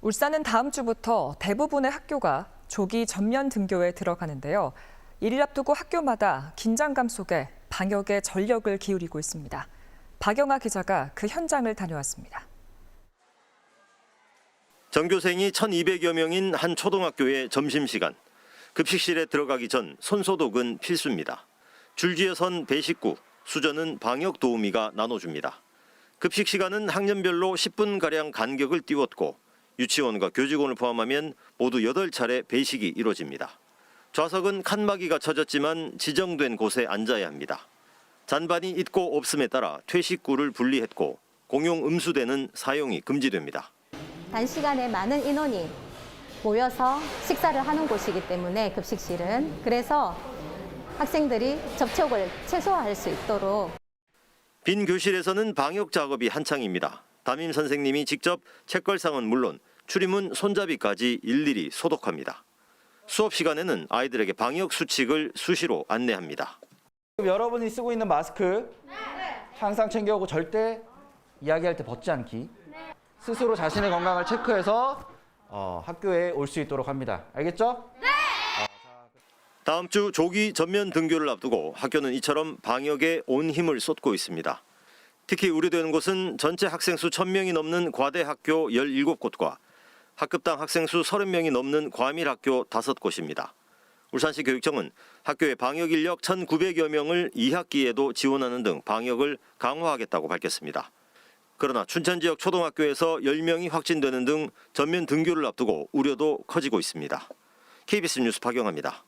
울산은 다음 주부터 대부분의 학교가 조기 전면 등교에 들어가는데요. 이를 앞두고 학교마다 긴장감 속에 방역에 전력을 기울이고 있습니다. 박영아 기자가 그 현장을 다녀왔습니다. 전교생이 1,200여 명인 한 초등학교의 점심시간. 급식실에 들어가기 전 손소독은 필수입니다. 줄지어 선 배식구, 수저는 방역 도우미가 나눠줍니다. 급식 시간은 학년별로 10분가량 간격을 띄웠고 유치원과 교직원을 포함하면 모두 8차례 배식이 이루어집니다. 좌석은 칸막이가 쳐졌지만 지정된 곳에 앉아야 합니다. 잔반이 있고 없음에 따라 퇴식구를 분리했고 공용 음수대는 사용이 금지됩니다. 단시간에 많은 인원이 모여서 식사를 하는 곳이기 때문에 급식실은 그래서 학생들이 접촉을 최소화할 수 있도록 빈 교실에서는 방역 작업이 한창입니다. 담임 선생님이 직접 책걸상은 물론 출입문 손잡이까지 일일이 소독합니다. 수업 시간에는 아이들에게 방역 수칙을 수시로 안내합니다. 여러분이 쓰고 있는 마스크 항상 챙겨오고 절대 이야기할 때 벗지 않기. 스스로 자신의 건강을 체크해서 어, 학교에 올 수 있도록 합니다. 알겠죠? 다음 주 조기 전면 등교를 앞두고 학교는 이처럼 방역에 온 힘을 쏟고 있습니다. 특히 우려되는 곳은 전체 학생 수 1000명이 넘는 과대 학교 17곳과 학급당 학생 수 30명이 넘는 과밀 학교 5곳입니다. 울산시 교육청은 학교의 방역 인력 1,900여 명을 2학기에도 지원하는 등 방역을 강화하겠다고 밝혔습니다. 그러나 춘천 지역 초등학교에서 10명이 확진되는 등 전면 등교를 앞두고 우려도 커지고 있습니다. KBS 뉴스 박영아입니다.